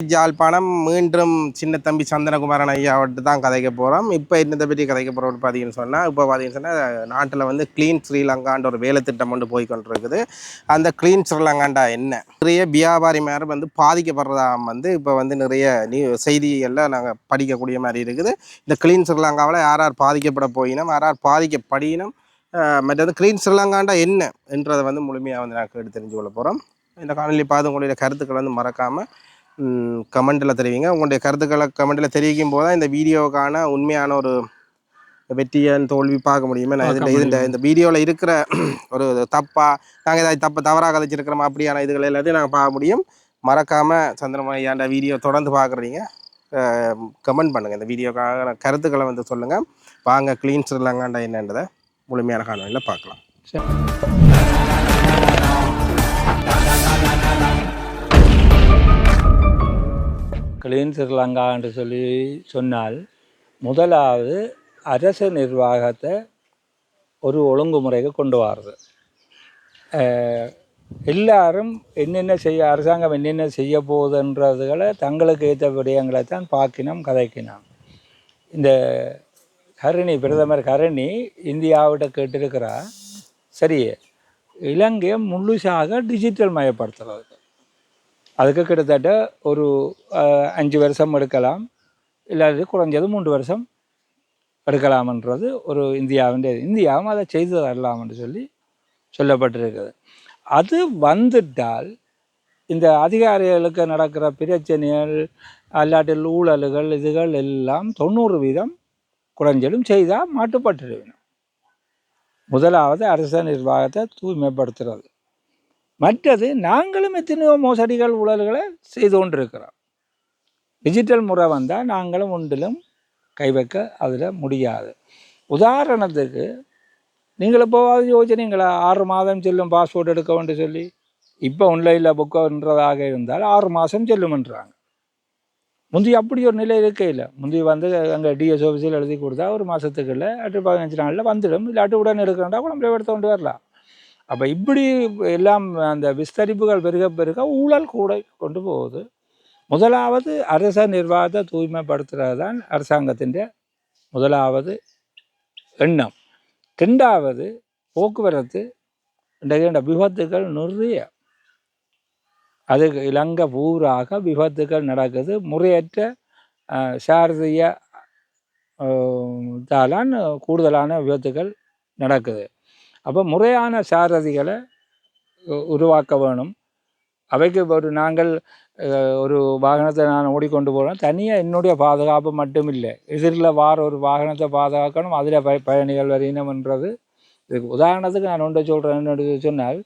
யாழ்ப்பாணம் மீண்டும் சின்ன தம்பி சந்தனகுமாரன் ஐயாவிட்டு தான் கதைக்க போகிறோம் இப்போ என்னத்தை பற்றி கதைக்க போகிறோம் பார்த்தீங்கன்னு சொன்னால் இப்போ பார்த்தீங்கன்னு சொன்னால் நாட்டில் வந்து க்ளீன் ஸ்ரீலங்கான்ற ஒரு வேலை திட்டம் ஒன்று போய் கொண்டிருக்குது அந்த க்ளீன் ஸ்ரீலங்காண்டா என்ன? நிறைய வியாபாரி மேலே வந்து பாதிக்கப்படுறதா வந்து இப்போ வந்து நிறைய நியூ செய்திகளில் நாங்கள் படிக்கக்கூடிய மாதிரி இருக்குது. இந்த க்ளீன் ஸ்ரீலங்காவில் யார் யார் பாதிக்கப்பட போயினோம் யார் யார் பாதிக்கப்படினும் மற்றது க்ளீன் ஸ்ரீலங்காண்டா என்ன? என்றதை வந்து முழுமையாக வந்து நாங்கள் கேட்டு தெரிஞ்சு கொள்ள போகிறோம் இந்த காணொலி பார்த்து உங்களுடைய கருத்துக்களை வந்து மறக்காமல் கமெண்டில் தெரிவிங்க. உங்களுடைய கருத்துக்களை கமெண்டில் தெரிவிக்கும் போது தான் இந்த வீடியோவுக்கான உண்மையான ஒரு வெற்றியன் தோல்வி பார்க்க முடியுமே. நான் இந்த இந்த வீடியோவில் இருக்கிற ஒரு தப்பா நாங்கள் ஏதாவது தப்பு தவறாக கதைச்சிருக்கிறோமா அப்படியான இதுகள் எல்லாத்தையும் நாங்கள் பார்க்க முடியும். மறக்காமல் சந்திரமணியாண்ட வீடியோ தொடர்ந்து பார்க்குறீங்க. கமெண்ட் பண்ணுங்கள் இந்த வீடியோக்கான கருத்துக்களை வந்து சொல்லுங்கள் வாங்க க்ளீன் ஸ்ரீலங்காண்டா என்னன்றதை முழுமையான காணொலியில் பார்க்கலாம். கிளீன் ஸ்ரீலங்கா என்று சொல்லி சொன்னால் முதலாவது அரசு நிர்வாகத்தை ஒரு ஒழுங்குமுறைக்கு கொண்டு வர்றது எல்லாரும் என்னென்ன செய்ய அரசாங்கம் என்னென்ன செய்ய போகுதுன்றதுகளை தங்களுக்கு ஏற்ற விடயங்களை தான் பார்க்கினோம் கதைக்கினோம். இந்த கருணி பிரதமர் கருணி இந்தியாவிட்ட கேட்டிருக்கிறா சரி இலங்கையை முழுசாக டிஜிட்டல் மயப்படுத்துறது. அதுக்கு கிட்டத்தட்ட ஒரு அஞ்சு வருஷம் எடுக்கலாம். இல்லாட்டி குறைஞ்சது மூன்று வருஷம் எடுக்கலாம்ன்றது ஒரு இந்தியாவின் இந்தியாவும் அதை செய்து தரலாம்னு சொல்லி சொல்லப்பட்டிருக்குது அது வந்துட்டால் இந்த அதிகாரிகளுக்கு நடக்கிற பிரச்சனைகள் அல்லாட்டில் ஊழல்கள் இதுகள் எல்லாம் தொண்ணூறு வீதம் குறைஞ்சலும் செய்தால் மாட்டுப்பட்டுருவேணும் முதலாவது அரச நிர்வாகத்தை தூய்மைப்படுத்துறது. மற்றது நாங்களும் எத்தனையோ மோசடிகள் ஊழல்களை செய்து கொண்டிருக்கிறோம். டிஜிட்டல் முறை வந்தால் நாங்களும் ஒன்றிலும் கை வைக்க அதில் முடியாது. உதாரணத்துக்கு நீங்கள் இப்போவாது யோசனைங்களா ஆறு மாதம் செல்லும் பாஸ்போர்ட் எடுக்க வேண்டும் சொல்லி. இப்போ ஆன்லைனில் புக்கன்றதாக இருந்தால் ஆறு மாதம் செல்லுமென்றாங்க. முந்தி அப்படி ஒரு நிலை இருக்கையில். முந்தி வந்து அங்கே டிஎஸ் ஆஃபீஸில் எழுதி கொடுத்தா ஒரு மாதத்துக்குள்ள அட்டு பதினஞ்சு நாளில் வந்துடும். இல்லாட்டி உடனே எடுக்கிறேன்டா கூட எடுத்து கொண்டு வரலாம். அப்போ இப்படி எல்லாம் அந்த விஸ்தரிப்புகள் பெருக பெருக ஊழல் கூட கொண்டு போகுது. முதலாவது அரச நிர்வாகத்தை தூய்மைப்படுத்துறது தான் அரசாங்கத்தின் முதலாவது எண்ணம். ரெண்டாவது போக்குவரத்து இன்றைக்கு விபத்துகள் நிறைய. அது இலங்கை பூராக விபத்துகள் நடக்குது. முறையற்ற சாரதிய தாலான் கூடுதலான விபத்துகள் நடக்குது. அப்போ முறையான சாரதிகளை உருவாக்க வேணும். அவைக்கு ஒரு நாங்கள் ஒரு வாகனத்தை நான் ஓடிக்கொண்டு போகிறோம் தனியாக என்னுடைய பாதுகாப்பு மட்டும் இல்லை எதிரில் வார ஒரு வாகனத்தை பாதுகாக்கணும். அதில் பய பயணிகள் வரையினம்ன்றது இதுக்கு உதாரணத்துக்கு நான் ஒன்றை சொல்கிறேன்னு சொன்னால்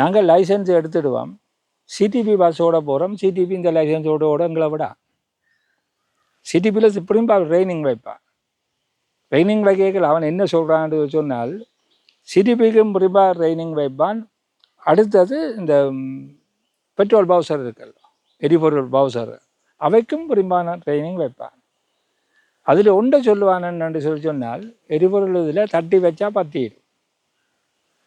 நாங்கள் லைசன்ஸ் எடுத்துடுவோம். சிடிபி பஸ்ஸோட போகிறோம் சிடிபி இந்த லைசன்ஸோட ஓட எங்களை விட. சிடிபியில் இப்படியும் ட்ரைனிங் வைப்பான் ட்ரைனிங் வைக்கல அவன் என்ன சொல்கிறான்னு சொன்னால் சிடிபிக்கும் குறிப்பாக ட்ரைனிங் வைப்பான். அடுத்தது இந்த பெட்ரோல் பவுசர் இருக்குல்ல எரிபொருள் பவுசர். அவைக்கும் குறிப்பான ட்ரைனிங் வைப்பான். அதில் ஒன்றை சொல்லுவானன்னு சொல்லி சொன்னால் எரிபொருள் இதில் தட்டி வச்சா பத்திடும்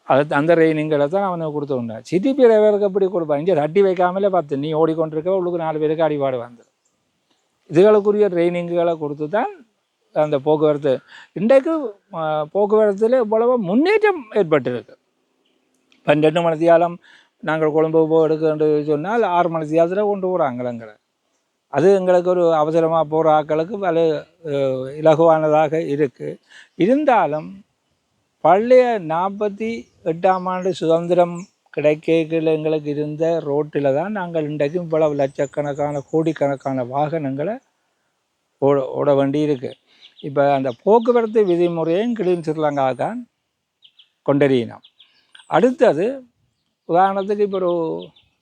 அது அந்த ட்ரைனிங்களை தான் அவனுக்கு கொடுத்துருந்தேன் சிடிபி டிரைவருக்கு எப்படி கொடுப்பான்? இங்கே தட்டி வைக்காமலே பார்த்து நீ ஓடிக்கொண்டிருக்க உங்களுக்கு நாலு பேருக்கு அடிபாடு வந்துடும் இதுகளுக்குரிய ட்ரைனிங்குகளை கொடுத்து தான் அந்த போக்குவரத்து. இன்றைக்கு போக்குவரத்தில் இவ்வளவு முன்னேற்றம் ஏற்பட்டிருக்கு. பன்னெண்டு மணி தியாலம் நாங்கள் கொழும்பு போக எடுக்கன்று சொன்னால் ஆறு மணி தியாலத்தில் கொண்டு போகிறாங்க எங்களை அது எங்களுக்கு ஒரு அவசரமாக போகிற ஆக்களுக்கு வலு இலகுவானதாக இருக்குது இருந்தாலும் பழைய நாற்பத்தி எட்டாம் ஆண்டு சுதந்திரம் கிடைக்கல எங்களுக்கு இருந்த ரோட்டில் தான் நாங்கள் இன்றைக்கும் இவ்வளவு லட்சக்கணக்கான கோடிக்கணக்கான வாகனங்களை ஓட ஓட வேண்டி இருக்குது இப்போ அந்த போக்குவரத்து விதிமுறையும் கிளீன் ஸ்ரீலங்கா தான் கொண்டறியினோம். அடுத்தது உதாரணத்துக்கு இப்போ ஒரு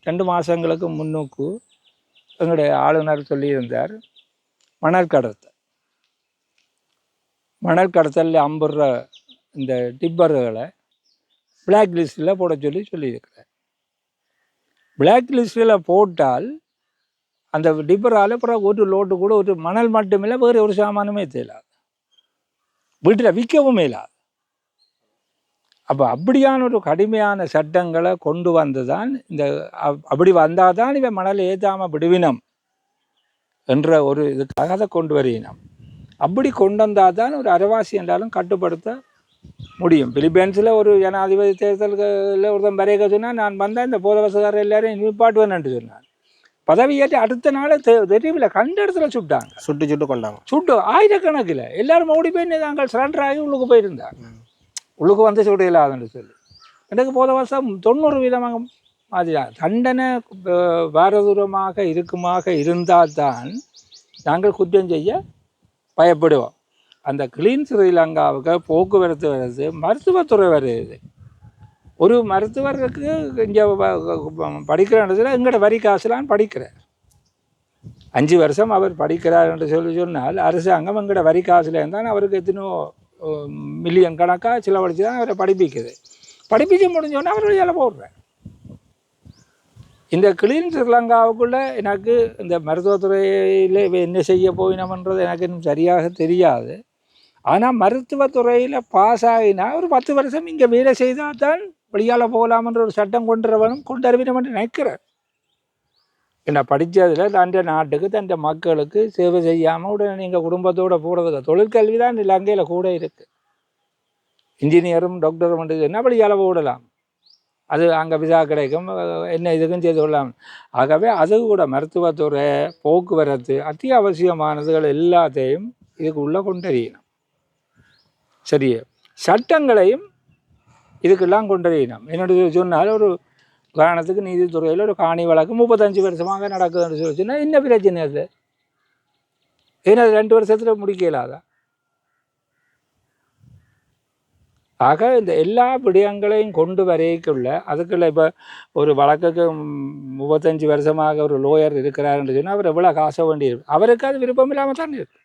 ரெண்டு மாதங்களுக்கு முன்னுக்கு எங்களுடைய ஆளுநர் சொல்லியிருந்தார் மணல் கடத்தல். மணல் கடத்தலில் அம்புற இந்த டிப்பர்களை பிளாக் லிஸ்ட்டில் போட சொல்லி சொல்லியிருக்கிறார். பிளாக் லிஸ்ட்டில் போட்டால் அந்த டிப்பரால் அப்புறம் ஒரு லோட்டு கூட ஒரு மணல் மட்டுமில்லை வேறு ஒரு சாமானுமே தெரியல வீட்டில் விற்கவும் இயலாது அப்போ அப்படியான ஒரு கடுமையான சட்டங்களை கொண்டு வந்து தான் இந்த அப்- அப்படி வந்தால் தான் இவன் மணல் ஏதாமல் விடுவினம் என்ற ஒரு இதுக்காக அதை கொண்டு வரையினம் அப்படி கொண்டு வந்தால் தான் ஒரு அரவாசி என்றாலும் கட்டுப்படுத்த முடியும். பிலிப்பைன்ஸில் ஒரு ஜனாதிபதி தேர்தலில் ஒருத்தன் வரைய சொன்னால் நான் வந்தால் இந்த போதவசகாரர் எல்லாரையும் என்று சொன்னார் பதவியேற்று அடுத்த நாள் தெரியவில்லை கண்ட இடத்துல சுட்டாங்க. சுட்டு சுட்டு கொண்டாங்க. சுட்டு ஆயிரக்கணக்கில். எல்லாரும் ஓடி போய் நாங்கள் சரண்டர் ஆகி உள்ளுக்கு போயிருந்தாங்க. உள்ளுக்கு வந்து சுட இல்லாதுன்னு சொல்லி. எனக்கு போத வருஷம் தொண்ணூறு வீதமாக மாதிரிதான் தண்டனை பாரதூரமாக இருக்குமாக இருந்தால்தான் நாங்கள் குற்றம் செய்ய பயப்படுவோம். அந்த கிளீன் ஸ்ரீலங்காவுக்கு போக்குவரத்து வருது மருத்துவத்துறை வருது. ஒரு மருத்துவருக்கு இங்கே படிக்கிற இடத்துல எங்கட வரி காசுலாம் படிக்கிறார். அஞ்சு வருஷம் அவர் படிக்கிறார் என்று சொல்லி சொன்னால் அரசாங்கம் எங்கட வரி காசுல இருந்தால் அவருக்கு எத்தனோ மில்லியன் கணக்காக செலவழிச்சு தான் அவரை படிப்பிக்குது. படிப்பிக்க முடிஞ்சோடனே அவர் வேலை போடுறார். இந்த கிளீன் ஸ்ரீலங்காவுக்குள்ள எனக்கு இந்த மருத்துவத்துறையில் என்ன செய்ய போயினோம்ன்றது எனக்கு இன்னும் சரியாக தெரியாது. ஆனால் மருத்துவத்துறையில் பாஸ் ஆகினா ஒரு பத்து வருஷம் இங்கே வேலை செய்தால் தான் வெளியால் போகலாம்ன்ற ஒரு சட்டம் கொண்டுறவனும் கொண்டு வரவினம் என்று நினைக்கிறார். என்ன படித்ததில் தன் நாட்டுக்கு தன் மக்களுக்கு சேவை செய்யாமல் உடனே நீங்கள் குடும்பத்தோடு போகிறதுக்கு தொழிற்கல்வி தான் இலங்கையில் கூட இருக்குது இன்ஜினியரும் டாக்டரும் வந்து என்ன வெளியால் போடலாம்? அது அங்கே விசா கிடைக்கும் என்ன இதுக்கும் செய்து கொள்ளலாம். ஆகவே அது கூட மருத்துவத்துறை போக்குவரத்து அத்தியாவசியமானதுகள் எல்லாத்தையும் இதுக்குள்ளே கொண்டறியணும். சரி சட்டங்களையும் இதுக்கெல்லாம் கொண்டறியணும் என்னோட சொன்னால் ஒரு உதாரணத்துக்கு நீதித்துறையில் ஒரு காணி வழக்கு முப்பத்தஞ்சு வருஷமாக நடக்குதுன்னு சொல்லி சொன்னால் என்ன பிரச்சனை அது? ஏன்னா அது ரெண்டு வருஷத்தில் முடிக்கலாதான் ஆக இந்த எல்லா விடயங்களையும் கொண்டு வரைக்குள்ள அதுக்குள்ள இப்போ ஒரு வழக்குக்கு முப்பத்தஞ்சு வருஷமாக ஒரு லோயர் இருக்கிறாருன்னு சொன்னால் அவர் எவ்வளோ காச வேண்டியிருக்கு அவருக்கு அது விருப்பம் இல்லாமல் தானே இருக்கு.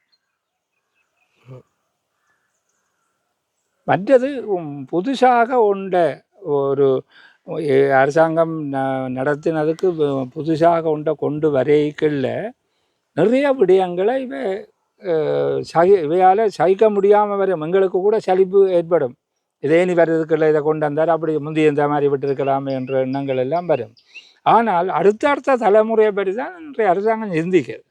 மற்றது புதுசாக உண்ட ஒரு அரசாங்கம் நடத்தினதுக்கு புதுசாக உண்ட கொண்டு வரைக்குள்ள நிறைய விடயங்களை இவ சகி இவையால் சகிக்க முடியாமல் வரும் எங்களுக்கு கூட சலிப்பு ஏற்படும். இதே நீ வர்றதுக்குள்ள இதை கொண்டு வந்தார் அப்படி முந்தி இந்த மாதிரி விட்டிருக்கலாமே என்ற எண்ணங்கள் எல்லாம் வரும். ஆனால் அடுத்தடுத்த தலைமுறையை பற்றி தான் இன்றைய அரசாங்கம் சிந்திக்கிறது.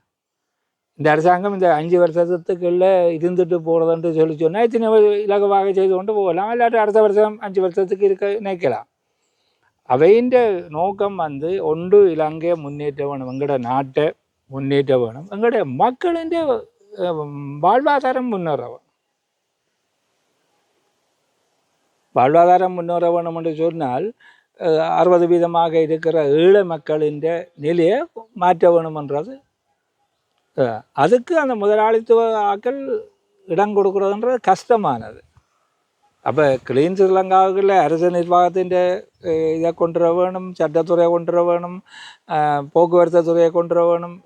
இந்த அரசாங்கம் இந்த அஞ்சு வருஷத்துக்குள்ள இருந்துட்டு போகிறதுன்ட்டு சொல்லி சொன்னால் இத்தனை இலகுவாக செய்து கொண்டு போகலாம். இல்லாட்டி அடுத்த வருஷம் அஞ்சு வருஷத்துக்கு இருக்க நினைக்கலாம். அவையின் நோக்கம் வந்து ஒன்று இலங்கையை முன்னேற்ற வேணும். எங்களோட நாட்டை முன்னேற்ற வேணும். எங்களுடைய மக்களின் வாழ்வாதாரம் முன்னேறவும் வாழ்வாதாரம் முன்னேற வேணும் என்று சொன்னால் அறுபது வீதமாக இருக்கிற ஈழ மக்களின் நிலையை மாற்ற வேணுமென்றது அஹ், அதுக்கு அந்த முதலாளித்துவ ஆக்கள் இடம் கொடுக்குறதுன்றது கஷ்டமானது. அப்போ கிளீன் ஸ்ரீலங்காவுக்குள்ள அரசு நிர்வாகத்தின் இதை கொண்டு வர வேணும் சட்டத்துறையை கொண்டு வர வேணும் போக்குவரத்து துறையை கொண்டு வர வேணும்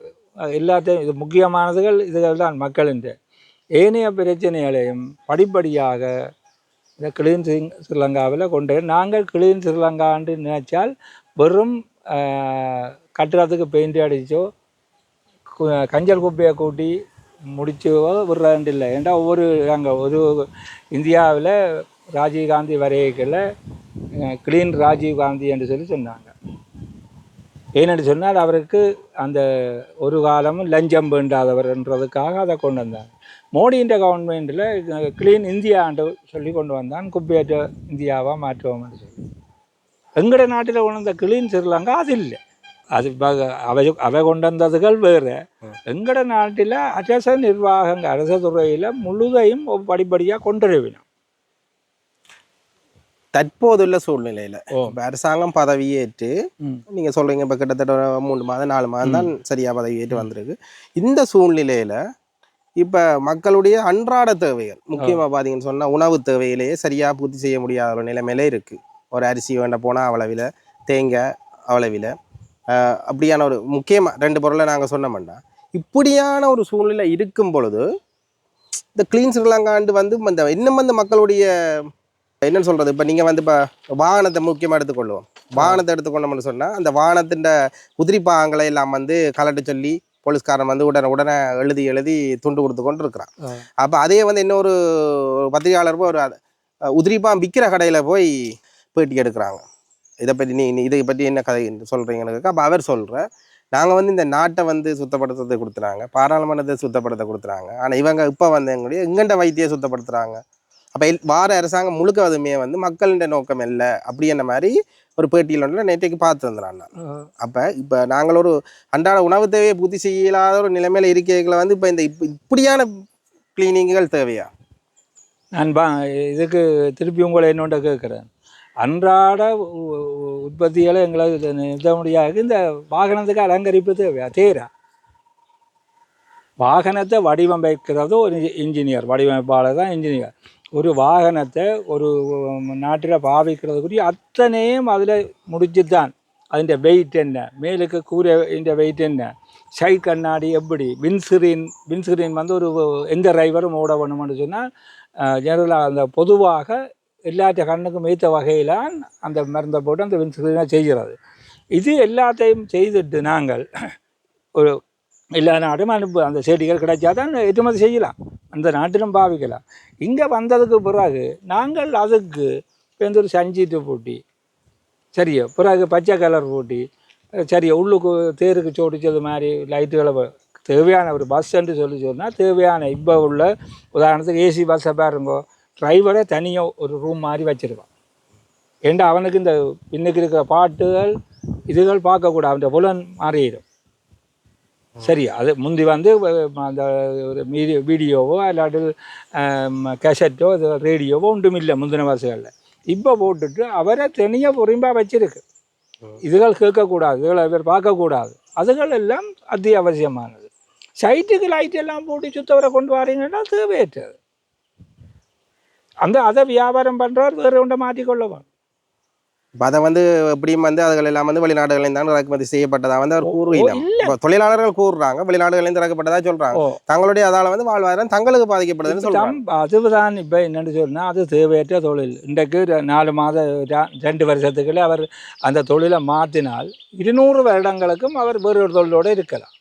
எல்லாத்தையும் இது முக்கியமானதுகள் இதுகள் தான் மக்களின். ஏனைய பிரச்சனைகளையும் படிப்படியாக இந்த கிளீன் ஸ்ரீ ஸ்ரீலங்காவில் கொண்டு நாங்கள் கிளீன் ஸ்ரீலங்கான்னு நினைச்சால் வெறும் கட்டுறதுக்கு பெயிண்ட் அடிச்சோ கஞ்சல் குப்பையை கூட்டி முடிச்சோ விடுறாண்டு இல்லை. ஏன்டா ஒவ்வொரு அங்கே ஒரு இந்தியாவில் ராஜீவ்காந்தி வரையக்கில் கிளீன் ராஜீவ் காந்தி என்று சொல்லி சொன்னாங்க. ஏனென்று சொன்னால் அவருக்கு அந்த ஒரு காலமும் லஞ்சம் வேண்டாதவர்ன்றதுக்காக அதை கொண்டு வந்தாங்க மோடின்ற கவர்மெண்ட்டில் கிளீன் இந்தியான்னு சொல்லி கொண்டு வந்தான். குப்பையற்ற இந்தியாவாக மாற்றுவோம்னு சொல்லி. எங்களோட நாட்டில் உணர்ந்த கிளீன் ஸ்ரீலங்கா அது இல்லை. அது அவை அவை கொண்டு வந்ததுகள் வேறு எங்கட நாட்டில் அரச நிர்வாகங்க அரச துறையில் முழுதையும் படிப்படியாக கொண்டுருவினோம் தற்போதுள்ள சூழ்நிலையில அரசாங்கம் பதவியேற்று. நீங்க சொல்றீங்க இப்ப கிட்டத்தட்ட மூணு மாதம் நாலு மாதம் தான் சரியா பதவியேற்று வந்திருக்கு. இந்த சூழ்நிலையில இப்ப மக்களுடைய அன்றாட தேவைகள் முக்கியமா பாத்தீங்கன்னு சொன்னா உணவு தேவையிலேயே சரியா பூர்த்தி செய்ய முடியாத ஒரு நிலைமையில இருக்கு. ஒரு அரிசி வேண்ட போனா அவ்வளவில தேங்காய் அவ்வளவில அப்படியான ஒரு முக்கியமா ரெண்டு பொருளை நாங்க சொன்னோம்னா இப்படியான ஒரு சூழ்நிலை இருக்கும் பொழுது இந்த கிளீன் ஸ்ரீலங்காண்டு வந்து இந்த இன்னும் வந்து மக்களுடைய என்னன்னு சொல்றது? இப்போ நீங்கள் வந்து இப்போ வாகனத்தை முக்கியமாக எடுத்துக்கொள்வோம். வாகனத்தை எடுத்துக்கொண்டோம்னு சொன்னால் அந்த வாகனத்தின் உதிரி பாகங்களை எல்லாம் வந்து கலட்டு சொல்லி போலீஸ்காரன் வந்து உடனே உடனே எழுதி எழுதி துண்டு கொடுத்து கொண்டு இருக்கிறான். அப்போ அதே வந்து இன்னொரு பத்திரிகையாளர் போய் ஒரு உதிரிப்பான் விற்கிற கடையில் போய் பேட்டி எடுக்கிறாங்க. இதை பற்றி நீ இதை பற்றி என்ன கதை சொல்கிறீங்கன்னு அப்போ அவர் சொல்கிற நாங்கள் வந்து இந்த நாட்டை வந்து சுத்தப்படுத்துறது கொடுத்துறாங்க பாராளுமன்றத்தை சுத்தப்படுத்த கொடுத்துறாங்க. ஆனால் இவங்க இப்போ வந்து எங்களுடைய எங்கண்ட வைத்திய சுத்தப்படுத்துகிறாங்க அப்போ வார அரசாங்கம் முழுக்க அதுமே வந்து மக்களின் நோக்கம் இல்லை அப்படின்ற மாதிரி ஒரு பேட்டியில் ஒன்றில் நேற்றைக்கு பார்த்துருந்தேன் நான். அப்போ இப்போ நாங்கள் ஒரு அன்றாட உணவு தேவையை பூர்த்தி செய்யலாத ஒரு நிலைமையில இருக்கைகளை வந்து இப்போ இந்த இப்ப இப்படியான கிளீனிங்குகள் தேவையா? நான் பா இதுக்கு திருப்பி உங்களை என்னோட கேட்குறேன். அன்றாட உற்பத்திகளை எங்களை முடியாது. இந்த வாகனத்துக்கு அலங்கரிப்பு தேவையா தேரா வாகனத்தை வடிவமைக்கிறது ஒரு இன்ஜினியர் வடிவமைப்பாளர் தான் இன்ஜினியர் ஒரு வாகனத்தை ஒரு நாட்டில் பாவிக்கிறதுக்குரிய அத்தனையும் அதில் முடிஞ்சு தான். அதிൻ്റെ வெயிட் என்ன? மேலுக்கு கூரை இந்த வெயிட் என்ன? சைட் கண்ணாடி எப்படி? வின்ஸ்கிரீன் வின்ஸ்கிரீன் வந்து ஒரு எந்த டிரைவரும் ஓட வேணும்னு சொன்னால் ஜெனரலாக அந்த பொதுவாக எல்லாத்த கண்ணுக்கும் ஏற்ற வகையில் அந்த மருந்தை போட்டு அந்த வின்ஸ்கிரீனை செய்கிறது. இது எல்லாத்தையும் செய்துட்டு நாங்கள் ஒரு எல்லா நாட்டும் அனுப்பு அந்த செடிகள் கிடைச்சா தான் ஏற்றுமதி செய்யலாம். அந்த நாட்டிலும் பாவிக்கலாம். இங்கே வந்ததுக்கு பிறகு நாங்கள் அதுக்கு இப்போ ஒரு சஞ்சீட்டு போட்டி சரியா பிறகு பச்சை கலர் போட்டி சரியா உள்ளுக்கு தேருக்கு சோடிச்சது மாதிரி லைட்டுகளை தேவையான ஒரு பஸ் என்று சொல்லி சொன்னால் தேவையான இப்போ உள்ள உதாரணத்துக்கு ஏசி பஸ்ஸை பாருங்கோ டிரைவரை தனியாக ஒரு ரூம் மாதிரி வச்சுருக்கான். ஏண்டா அவனுக்கு இந்த பின்னுக்கு இருக்கிற பாட்டுகள் இதுகள் பார்க்கக்கூடாது. அவன் புலன் மாறிடும். சரி அது முந்தி வந்து அந்த ஒரு மீடியோ வீடியோவோ இல்லாட்டி கேசட்டோ இது ரேடியோவோ ஒன்றும் இல்லை முந்தின வருஷங்களில். இப்போ போட்டுட்டு அவரை தனியாக பொறும்பாக வச்சிருக்கு. இதுகள் கேட்கக்கூடாது இதுகளை இவர் பார்க்கக்கூடாது. அதுகள் எல்லாம் அத்தியாவசியமானது. சைட்டுக்கு லைட் எல்லாம் போட்டு சுத்தவரை கொண்டு வரீங்கன்னா தேவையற்றது. அந்த அதை வியாபாரம் பண்ணுறவர் வேறு ஒன்றை மாற்றிக்கொள்ளவும் இப்போ அதை வந்து எப்படியும் வந்து அதுகள் எல்லாம் வந்து வெளிநாடுகளில் தான் இறக்குமதி செய்யப்பட்டதா வந்து அவர். இப்போ தொழிலாளர்கள் கூறுறாங்க வெளிநாடுகளில் இறக்கப்பட்டதா சொல்றாங்க. தங்களுடைய அதால வந்து வாழ்வாதாரம் தங்களுக்கு பாதிக்கப்படுதுன்னு சொல்றாங்க. தம் அதுதான் இப்போ என்னன்னு சொன்னால் அது தேவையற்ற தொழில். இன்றைக்கு நாலு மாத ரெண்டு வருஷத்துக்குள்ள அவர் அந்த தொழிலை மாற்றினால் இருநூறு வருடங்களுக்கும் அவர் வேறு ஒரு தொழிலோடு இருக்கலாம்.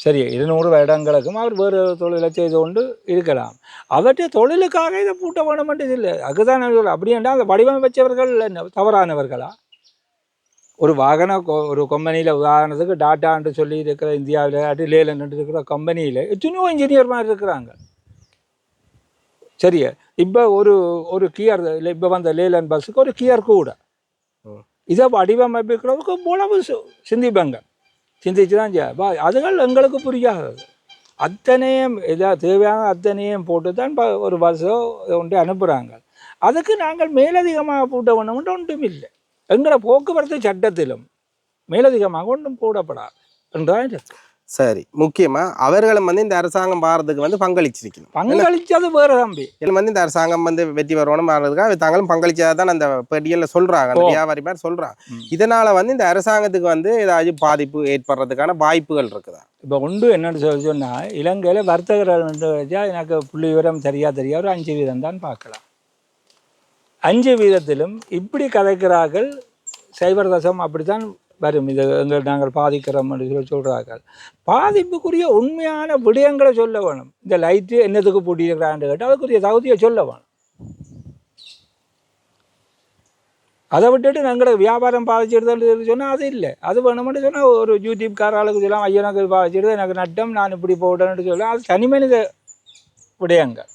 சரி இருநூறு வருடங்களுக்கும் அவர் வேறு தொழிலை செய்து கொண்டு இருக்கலாம். அவற்றை தொழிலுக்காக இதை பூட்ட வேணுமென்றது இல்லை. அதுதான் சொல்றேன். அப்படின்னா அந்த வடிவமைச்சவர்கள் என்ன? தவறானவர்களா? ஒரு வாகன ஒரு கம்பெனியில் உதாரணத்துக்கு டாட்டான்னு சொல்லி இருக்கிற இந்தியாவில் அடி லேலன் இருக்கிற கம்பெனியில் எத்தனையோ இன்ஜினியர் மாதிரி இருக்கிறாங்க. சரியா இப்போ ஒரு ஒரு கியர் இல்லை இப்போ வந்த லேலன் பஸ்ஸுக்கு ஒரு கியர் கூட. இதை வடிவமைப்புக்கிறதுக்கு சி- சிந்திப்பாங்க. சிந்திச்சு தான் செய்ய- அதுகள் எங்களுக்கு புரியாதது அத்தனையும் இதாக தேவையான அத்தனையும் போட்டு தான் ப- ஒரு பஸ்ஸோ ஒன்று அனுப்புகிறாங்க அதுக்கு நாங்கள் மேலதிகமாக பூட்ட வேணும்னு ஒன்றும் இல்லை. எங்களோட போக்குவரத்து சட்டத்திலும் மேலதிகமாக ஒன்றும் போடப்படாது. என்றால் சரி முக்கியமா அவர்களும் வந்து இந்த அரசாங்கம் பாரதுக்கு வந்து பங்களிச்சிருக்கணும். பங்களிச்சது வேறு தம்பி. இதில் வந்து இந்த அரசாங்கம் வந்து வெற்றி வரணும் மாறதுக்காக தாங்களும் பங்களிச்சதா தான் அந்த பட்டியலில் சொல்றாங்க அந்த. வியாபாரி மாதிரி சொல்றாங்க. இதனால வந்து இந்த அரசாங்கத்துக்கு வந்து ஏதாச்சும் பாதிப்பு ஏற்படுறதுக்கான வாய்ப்புகள் இருக்குதா? இப்போ ஒன்று என்னன்னு சொல்லி சொன்னால் இலங்கையில் வர்த்தகர்கள் வந்து வச்சா எனக்கு புள்ளி விவரம் சரியாக தெரியாது ஒரு அஞ்சு வீதம் தான் பார்க்கலாம். அஞ்சு வீதத்திலும் இப்படி கதைக்கிறார்கள் சைபர் தசம் அப்படித்தான் வரும். இது எங்கள் நாங்கள் பாதிக்கிறோம் என்று சொல்லி சொல்கிறார்கள் பாதிப்புக்குரிய உண்மையான விடயங்களை சொல்ல வேணும். இந்த லைட்டு என்னத்துக்கு பூட்டியிருக்கிறான்னு கேட்டால் அதுக்குரிய தகுதியை சொல்ல வேணும். அதை விட்டுட்டு எங்களை வியாபாரம் பாதிச்சிடுதல் சொன்னால் அது இல்லை. அது வேணும்னு சொன்னால் ஒரு யூடியூப் காராளுக்கு சொல்லலாம் ஐயோ எனக்கு பாதிச்சிடுது எனக்கு நட்டம் நான் இப்படி போட்டேன்னு சொல்லலாம். அது தனி மனித விடயங்கள்.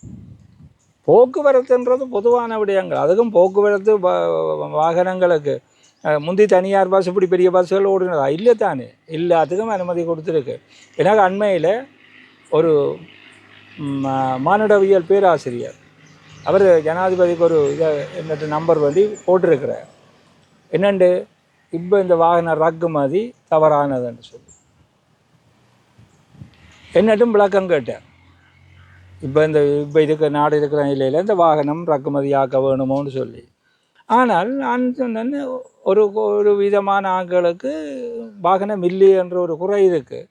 போக்குவரத்துன்றது பொதுவான விடயங்கள். அதுக்கும் போக்குவரத்து வாகனங்களுக்கு முந்தி தனியார் பஸ் இப்படி பெரிய பஸ்ஸுகள் ஓடுனதா இல்லை தானே எல்லாத்துக்கும் அனுமதி கொடுத்துருக்கு எனக்கு அண்மையில் ஒரு மா- மானுடவியல் பேராசிரியர் அவர் ஜனாதிபதிக்கு ஒரு இதை என்னட்டு நம்பர் வந்து போட்டிருக்கிறார் என்னண்டு இப்போ இந்த வாகன இறக்குமதி தவறானதுன்னு சொல்லி என்னட்டும் விளக்கம் கேட்டார் இப்போ இந்த இப்போ இதுக்கு நாடு இருக்கிற நிலையில் இந்த வாகனம் இறக்குமதியாக்க வேணுமோன்னு சொல்லி ஆனால் நான் சொன்னேன் ஒரு ஒரு விதமான ஆட்களுக்கு வாகனம் இல்லை என்ற ஒரு குறை இருக்குது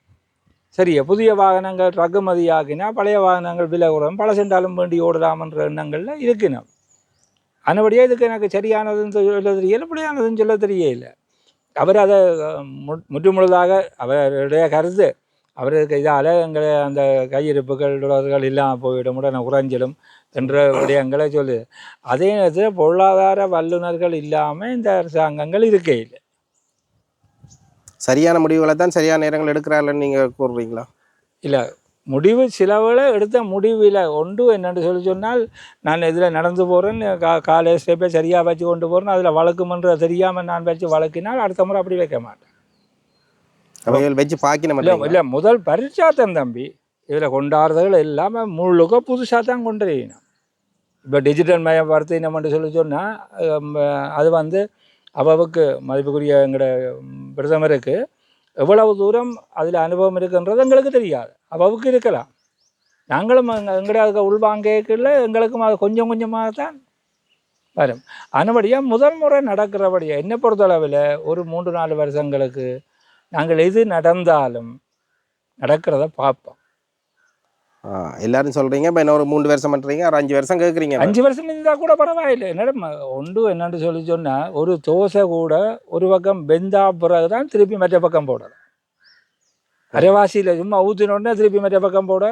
சரியா புதிய வாகனங்கள் ரகுமதி ஆகினா பழைய வாகனங்கள் விலை குறையும் பல சென்றாலும் வேண்டி ஓடலாம்ன்ற எண்ணங்களில் இருக்கணும் அதுபடியே இதுக்கு எனக்கு சரியானதுன்னு சொல்ல தெரியல பிள்ளையானதுன்னு சொல்ல தெரியல. அவர் அதை முற்று முழுதாக அவருடைய கருத்து. அவருக்கு இதால் எங்களை அந்த கையிருப்புகள் இல்லாமல் போய்விடும் உடனே குறைஞ்சிடும். என்ற விடயங்களை சொல்லு. அதே நேரத்தில் பொருளாதார வல்லுநர்கள் இல்லாமல் இந்த அரசாங்கங்கள் இருக்கே இல்லை சரியான முடிவுகளை தான் சரியான நேரங்கள் எடுக்கிறார்கள்னு நீங்கள் கூறுறீங்களா? இல்லை முடிவு சிலவில் எடுத்த முடிவில் ஒன்று என்னென்னு சொல்லி சொன்னால் நான் இதில் நடந்து போகிறேன் கா காலேஜ் ஸ்டெப்பை சரியாக வச்சு கொண்டு போகிறேன் அதில் வழக்குமன்ற தெரியாமல் நான் வச்சு வழக்கினால் அடுத்த முறை அப்படி வைக்க மாட்டேன். வச்சு பாக்கின இல்லை இல்லை முதல் பரிச்சாத்தன் தம்பி. இதில் கொண்டாடுறதுகள் எல்லாமே முழுக்க புதுசாக தான் கொண்டு இப்போ டிஜிட்டல் மயப்படுத்தினம்னு சொல்லி சொன்னால் அது வந்து அவ்வளவுக்கு மதிப்புக்குரிய எங்களோட பிரதமருக்கு எவ்வளவு தூரம் அதில் அனுபவம் இருக்குன்றது எங்களுக்கு தெரியாது. அவ்வளவுக்கு இருக்கலாம். நாங்களும் எங்க- அதுக்கு உள்வாங்கல எங்களுக்கும் அது கொஞ்சம் கொஞ்சமாக தான் வரும். அதுபடியாக முதல் முறை நடக்கிறபடியாக என்னை பொறுத்தளவில் ஒரு மூன்று நாலு வருஷங்களுக்கு நாங்கள் எது நடந்தாலும் நடக்கிறத பார்ப்போம். எல்லாரும் சொல்றீங்க இப்போ இன்னொரு மூணு வருஷம் பண்ணுறீங்க ஒரு அஞ்சு வருஷம் கேட்குறீங்க அஞ்சு வருஷம் இருந்தால் கூட பரவாயில்லை. என்னடா ஒன்று என்னென்று சொல்லி சொன்னால் ஒரு தோசை கூட ஒரு பக்கம் வெந்தா பிறகு தான் திருப்பி மற்ற பக்கம் போடலாம் அரைவாசியில் சும்மா ஊற்றினோடனே திருப்பி மற்ற பக்கம் போட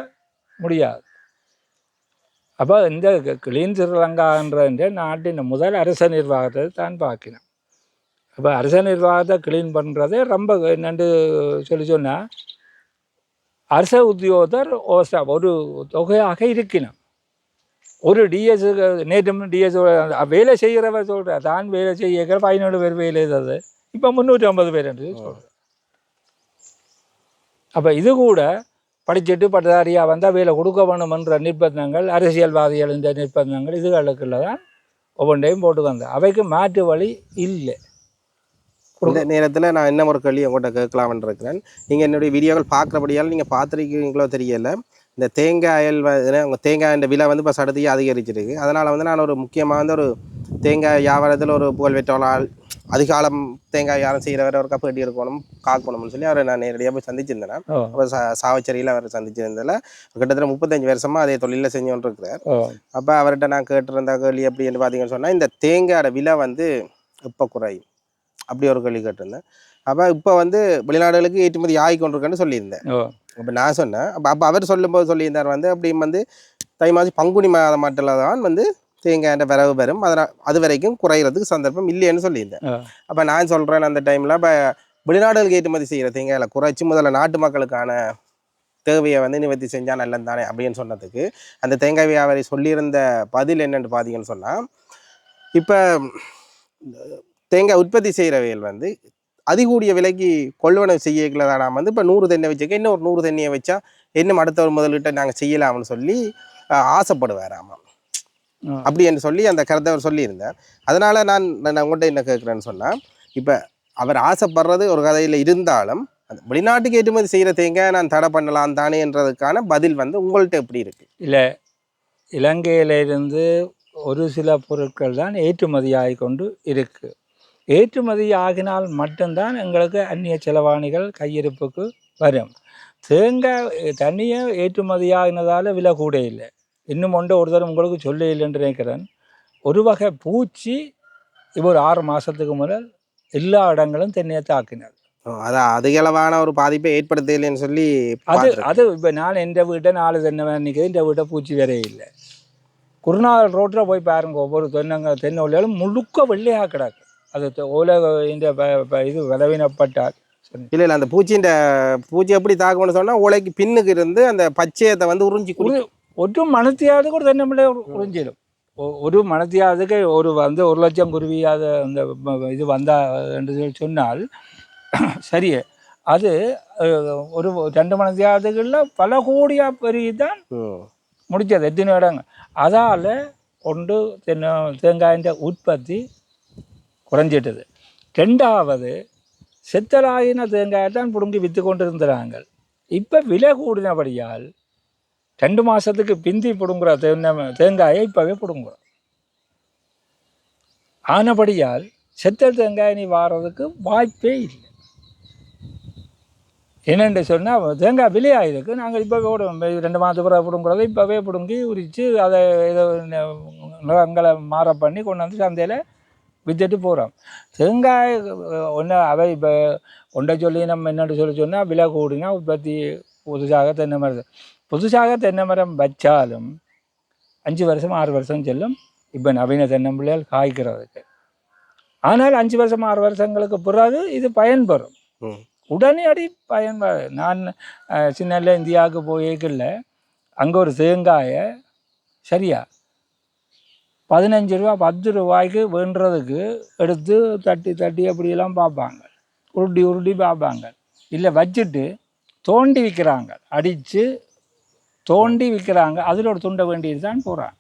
முடியாது. அப்போ இந்த கிளீன் ஸ்ரீலங்கான்ற நாட்டின் முதல் அரச நிர்வாகத்தை தான் பார்க்கணும். அப்போ அரச நிர்வாகத்தை கிளீன் பண்ணுறதே ரொம்ப என்னென்று சொல்லி சொன்னால் அரச உத்தியோகத்தர் ஒரு தொகையாக இருக்கணும் ஒரு டிஎஸ் நேற்று டிஎஸ் வேலை செய்கிறவர் சொல்கிறார் தான் வேலை செய்ய பதினேழு பேர் வேலை செய்தது. இப்போ முந்நூற்றி ஐம்பது பேர் என்று சொல்கிறார் அப்போ இது கூட படிச்சுட்டு பட்டதாரியாக வந்தால் வேலை கொடுக்க வேணுமென்ற நிர்பந்தங்கள் அரசியல்வாதிகள் இந்த நிர்பந்தங்கள் இதுகளுக்குள்ள தான் ஒவ்வொன்றையும் போட்டு வந்தேன் அவைக்கு மாற்று வழி இல்லை. இந்த நேரத்தில் நான் என்ன ஒரு கேள்வி உங்கள்கிட்ட கேட்கலாம்னு இருக்கிறேன். நீங்கள் என்னுடைய வீடியோக்கள் பார்க்குறபடியால் நீங்கள் பார்த்துருக்கீங்களோ தெரியல. இந்த தேங்காயில் உங்கள் தேங்காயின் விலை வந்து இப்போ சடுதியாக அதிகரிச்சிருக்கு. அதனால் வந்து நான் ஒரு முக்கியமாக வந்து ஒரு தேங்காய் வியாபாரத்தில் ஒரு புகழ்பெற்றவளால் அதிகாலம் தேங்காய் யாரும் செய்கிறவரை ஒரு கப்பு கட்டி இருக்கணும் காக்கணும்னு சொல்லி அவரை நான் நேரடியாக போய் சந்திச்சிருந்தேன். அப்போ சாவச்சேரியில் அவரை சந்திச்சிருந்ததில் கிட்டத்தட்ட முப்பத்தஞ்சு வருஷமாக அதே தொழிலில் செஞ்சு கொண்டு இருக்கிறார் அப்போ அவர்கிட்ட நான் கேட்டிருந்த கேள்வி எப்படின்னு பார்த்தீங்கன்னு சொன்னால் இந்த தேங்காயோட விலை வந்து எப்போ குறையும்? அப்படி ஒரு கேள்வி கேட்டிருந்தேன். அப்போ இப்போ வந்து வெளிநாடுகளுக்கு ஏற்றுமதி ஆகி கொண்டிருக்கேன்னு சொல்லியிருந்தேன். ஓ. அப்போ நான் சொன்னேன். அப்போ அப்போ அவர் சொல்லும்போது சொல்லியிருந்தார் வந்து அப்படி வந்து தை மாதம் பங்குனி மாதம் மட்டும் தான் வந்து தேங்காய் வரவு வரும். அதனால் அது வரைக்கும் குறையிறதுக்கு சந்தர்ப்பம் இல்லைன்னு சொல்லியிருந்தேன். அப்போ நான் சொல்கிறேன் அந்த டைமில் இப்போ வெளிநாடுகளுக்கு ஏற்றுமதி செய்கிற தேங்காயில் குறைச்சி முதல்ல நாட்டு மக்களுக்கான தேவையை வந்து நிவர்த்தி செஞ்சால் நல்லது தானே அப்படின்னு சொன்னதுக்கு அந்த தேங்காய் வியாபாரி சொல்லியிருந்த பதில் என்னன்னு பார்த்தீங்கன்னு சொன்னால் இப்போ தேங்காய் உற்பத்தி செய்கிறவைகள் வந்து அதிகூடிய விலைக்கு கொள்வனவு செய்யல நாம் வந்து இப்போ நூறு தென்னை வச்சுக்க இன்னும் ஒரு நூறு தென்னையை வச்சா இன்னும் அடுத்த ஒரு முதலீட்டை நாங்கள் செய்யலாம்னு சொல்லி அஹ், ஆசைப்படுவாராமா. ஆ. அப்படி என்று சொல்லி அந்த கருத்தை அவர் சொல்லியிருந்தார். அதனால் நான் நான் உங்கள்கிட்ட என்ன கேட்குறேன்னு சொன்னால் இப்போ அவர் ஆசைப்படுறது ஒரு கதையில் இருந்தாலும் அந்த வெளிநாட்டுக்கு ஏற்றுமதி செய்கிற தேங்காய் நான் தடை பண்ணலாம் தானேன்றதுக்கான பதில் வந்து உங்கள்கிட்ட எப்படி இருக்குது இல்லை இலங்கையிலிருந்து ஒரு சில பொருட்கள் தான் ஏற்றுமதியாகி கொண்டு இருக்கு. ஏற்றுமதி ஆகினால் மட்டும்தான் எங்களுக்கு அந்நிய செலவாணிகள் கையிருப்புக்கு வரும். தேங்காய் தனியாக ஏற்றுமதி ஆகினதால் விலை கூட இல்லை இன்னும் ஒன்று ஒரு தரம் உங்களுக்கு சொல்ல இல்லைன்னு நினைக்கிறேன். ஒரு வகை பூச்சி இப்போ ஒரு ஆறு மாதத்துக்கு முதல் எல்லா இடங்களும் தென்னையை தாக்கினது அதான் அதிகளவான ஒரு பாதிப்பை ஏற்படுத்தலைன்னு சொல்லி அது. அது இப்போ நான் எந்த வீட்டை நாலு தென்னை நிற்கிது இந்த வீட்டை பூச்சி வேறே இல்லை. குருநாகல் ரோட்டில் போய் பாருங்க ஒவ்வொரு தென்னங்க தென்னை உள்ளாலும் முழுக்க வெள்ளையாக கிடக்கு. அது ஓலை இந்த இது விளவினப்பட்டால். இல்ல இல்ல அந்த பூச்சின்ற பூச்சி எப்படி தாக்கும்னு சொன்னா உலைக்கு பின்னுக்கு இருந்து அந்த பச்சையத்தை வந்து உறிஞ்சி குடி ஒரு மணத்தியாவதுக்கு ஒரு தென்னம்பிள்ளை உறிஞ்சிடும். ஒரு மணத்தியாவதுக்கு ஒரு வந்து ஒரு லட்சம் குருவி அது அந்த இது வந்தா என்று சொன்னால் சரி. அது ஒரு ரெண்டு மணத்தியாவதுகளில் பல கோடியா பெரிய தான். முடிச்சது எத்தனை இடங்க அதால் ஒன்று தென்னை தேங்காயின் உற்பத்தி குறைஞ்சிட்டது. ரெண்டாவது செத்தலாயின தேங்காயை தான் பிடுங்கி விற்று கொண்டு இருந்தாங்க இப்போ விலை கூடினபடியால் ரெண்டு மாதத்துக்கு பிந்தி பிடுங்குற தென்னை தேங்காயை இப்போவே பிடுங்குறோம். ஆனபடியால் செத்த தேங்காய் நீ வாரதுக்கு வாய்ப்பே இல்லை. என்னென்று சொன்னால் தேங்காய் விலையாயிருக்கு. நாங்கள் இப்போவே விடுவோம் ரெண்டு மாதத்துக்கு பிறகு பிடுங்குறதை இப்போவே பிடுங்கி உரித்து அதை இதை நிறங்களை மாற பண்ணி கொண்டு வந்து சந்தையில் விற்றுட்டு போகிறோம் தேங்காய் ஒன்று அவை இப்போ ஒன்றை சொல்லி நம்ம என்னென்னு சொல்லி சொன்னால் விலை கூடினா உற்பத்தி புதுசாக தென்னை மரம் புதுசாக தென்னை மரம் வச்சாலும் அஞ்சு வருஷம் ஆறு வருஷம் செல்லும் இப்போ நவீன தென்னம்பிள்ளைகள் காய்க்கிறதுக்கு ஆனால் அஞ்சு வருஷம் ஆறு வருஷங்களுக்கு பிறகு இது பயன்பெறும். உடனடி பயன்பாடு நான் சின்னல இந்தியாவுக்கு போயிருக்கல அங்கே ஒரு தேங்காயை சரியா பதினஞ்சு ரூபா பத்து ரூபாய்க்கு வேண்டுறதுக்கு எடுத்து தட்டி தட்டி அப்படியெல்லாம் பார்ப்பாங்க. உருட்டி உருட்டி பார்ப்பாங்க. இல்லை வச்சுட்டு தோண்டி விற்கிறாங்க. அடித்து தோண்டி விற்கிறாங்க. அதில் ஒரு துண்டை வேண்டியது தான் போகிறாங்க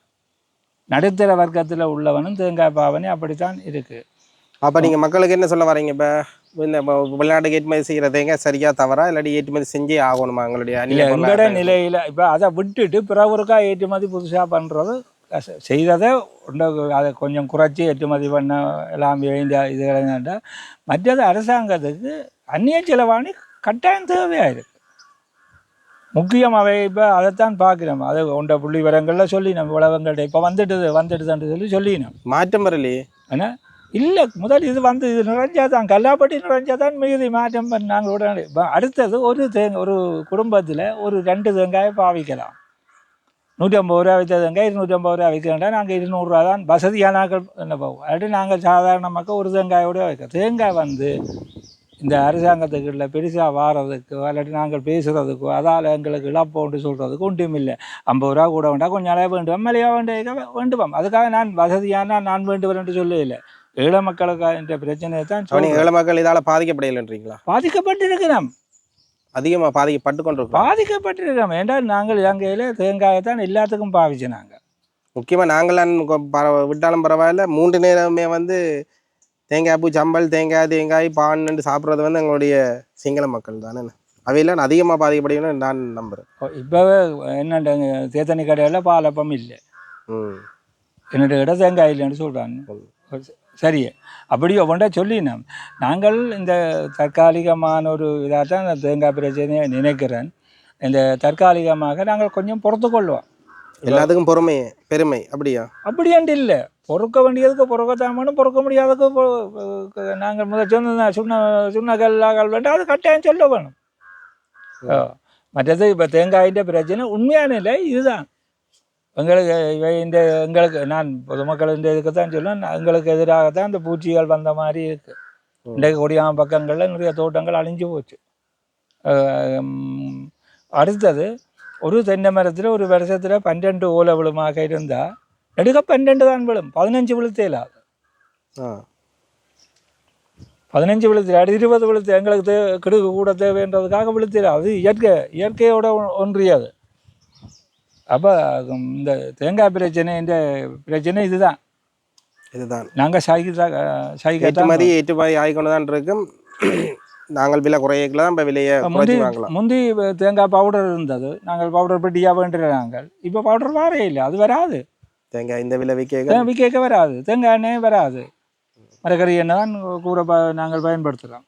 நடுத்தர வர்க்கத்தில் உள்ளவனும் தேங்காய் பாவனே அப்படித்தான் இருக்குது அப்ப நீங்க மக்களுக்கு என்ன சொல்ல வரீங்க இப்ப? இந்த இப்ப வெளிநாட்டுக்கு ஏற்றுமதி செய்யறதுங்க சரியா தவறா? இல்லாட்டி ஏற்றுமதி செஞ்சே ஆகணுமா? எங்களுடைய பொருளாதார நிலையில் இப்போ அதை விட்டுட்டு பிறவருக்கா ஏற்றுமதி புதுசாக பண்ணுறது செய்ததை உண்ட- அதை கொஞ்சம் குறைச்சி ஏற்றுமதி பண்ண எல்லாம் வேண்டிய இது வேண்டாம் மற்றது அரசாங்கத்துக்கு அந்நிய செலவாணி கட்டாயம் தேவையாக இருக்கு முக்கியமாகவே இப்போ அதைத்தான் பார்க்குறோம். அதை உண்ட புள்ளி விவரங்களில் சொல்லினோம். உழவங்கள்ட்ட இப்போ வந்துடுது வந்துடுதுன்னு சொல்லி சொல்லினோம். மாற்றம் வரலையே? ஆனால் இல்லை முதல் இது வந்து இது நிறைஞ்சாதான் கல்லாப்பட்டி நிறைஞ்சாதான் மிகுதி மாற்றம் பண்ண நாங்கள் உடனே. இப்ப அடுத்தது ஒரு தேங்க ஒரு குடும்பத்தில் ஒரு ரெண்டு தேங்காயை பாவிக்கலாம். நூற்றி ஐம்பது ரூபா விற்ற தேங்காய் இருநூற்றம்பது ரூபா விற்கிறோம்னா நாங்கள் இருநூறுவா தான். வசதியான ஆட்கள் என்ன போவோம் அடுத்து நாங்கள் சாதாரண மக்கள் ஒரு தேங்காயோட வைக்க தேங்காய் வந்து இந்த அரசாங்கத்துக்குள்ள பெருசாக வாரதுக்கோ இல்லாட்டி நாங்கள் பேசுகிறதுக்கோ அதால் எங்களுக்கு இழப்போன்று சொல்கிறதுக்கு ஒன்றும் இல்லை. ஐம்பது ரூபா கூட வேண்டாம் கொஞ்சம் நிறைய வேண்டும். எம்எல்ஏ வேண்டிய வேண்டுவோம் அதுக்காக நான் வசதியான நான் வேண்டுவேன் என்று சொல்லவில்லை. ஏழை மக்களுக்கு என்ற பிரச்சனையை தான். ஏழை மக்கள் இதால பாதிக்கப்படையில்லைன்றீங்களா பாதிக்கப்பட்டிருக்கிறோம். அதிகமா பாதிக்கப்பட்டு கொண்டிருக்கோம் பாதிக்கப்பட்டிருக்கிறோம். ஏன்றால் நாங்கள் எங்கையில் தேங்காயை தான் எல்லாத்துக்கும் பாவிச்சு நாங்கள் முக்கியமா நாங்களாம் விட்டாலும் பரவாயில்ல. மூன்று நேரமே வந்து தேங்காய் பூ சம்பல் தேங்காய் தேங்காய் பான்னு சாப்பிட்றது வந்து எங்களுடைய சிங்கள மக்கள் தானே. அவையெல்லாம் அதிகமாக பாதிக்கப்படுகிறேன் நான் நம்புறேன். இப்போவே என்னண்ட தேத்தனி கடையில் பாலப்பம் இல்லை. ம். என்னோட இடம் தேங்காய் இல்லைன்னு சொல்கிறாங்க சரி. அப்படி ஒவ்வொன்றா சொல்லினோம். நாங்கள் இந்த தற்காலிகமான ஒரு இதாக தான் இந்த தேங்காய் பிரச்சனையை நினைக்கிறேன். இந்த தற்காலிகமாக நாங்கள் கொஞ்சம் பொறுத்து கொள்வோம். எல்லாத்துக்கும் பொறுமை பெருமை அப்படியா? அப்படியாண்டு இல்லை. பொறுக்க வேண்டியதுக்கு பொறுக்கத்தான் வேணும் பொறுக்க முடியாததுக்கு நாங்கள் முதல் சொன்ன சொன்ன கல்லாக்கள் வேண்டாம் அது கட்டாயம் சொல்ல வேணும். மற்றது இப்போ தேங்காயின் பிரச்சனை உண்மையான இல்லை இதுதான். எங்களுக்கு இந்த எங்களுக்கு நான் பொதுமக்கள் இந்த இதுக்கு தான் சொல்லுவேன் எங்களுக்கு எதிராகத்தான் இந்த பூச்சிகள் வந்த மாதிரி இருக்குது. இன்றைக்கு கொடியாம பக்கங்களில் நிறைய தோட்டங்கள் அழிஞ்சு போச்சு. அடுத்தது ஒரு தென்னை மரத்தில் ஒரு வருஷத்தில் பன்னெண்டு ஓலை விழுமாக இருந்தால் நெடுக பன்னெண்டு தான் விழும். பதினஞ்சு விழுத்தே இல்லாது பதினஞ்சு விழுத்து அடி இருபது விழுத்து எங்களுக்கு தே கிடுகு கூட தேவைன்றதுக்காக விழுத்தில? அது இயற்கை இயற்கையோட ஒன்றியது. அப்போ இந்த தேங்காய் பிரச்சனை இந்த பிரச்சனை இதுதான். இதுதான். நாங்கள் சைக்கிள் சைக்கிள் ஏற்றுமதி ஏற்றுமதி ஆகிக்கொண்டு தான் இருக்கும். நாங்கள் விலை குறையக்கலாம் இப்போ விலையை முந்தி முந்தி தேங்காய் பவுடர் இருந்தது. நாங்கள் பவுடர் பெட்டியாக வேண்டுற நாங்கள். இப்போ பவுடர் வரே இல்லை அது வராது. தேங்காய் இந்த விலை விற்க விற்க வராது. தேங்காய் எண்ணெய் வராது. மரக்கறி எண்ணெய் தான் ப நாங்கள் பயன்படுத்துகிறோம்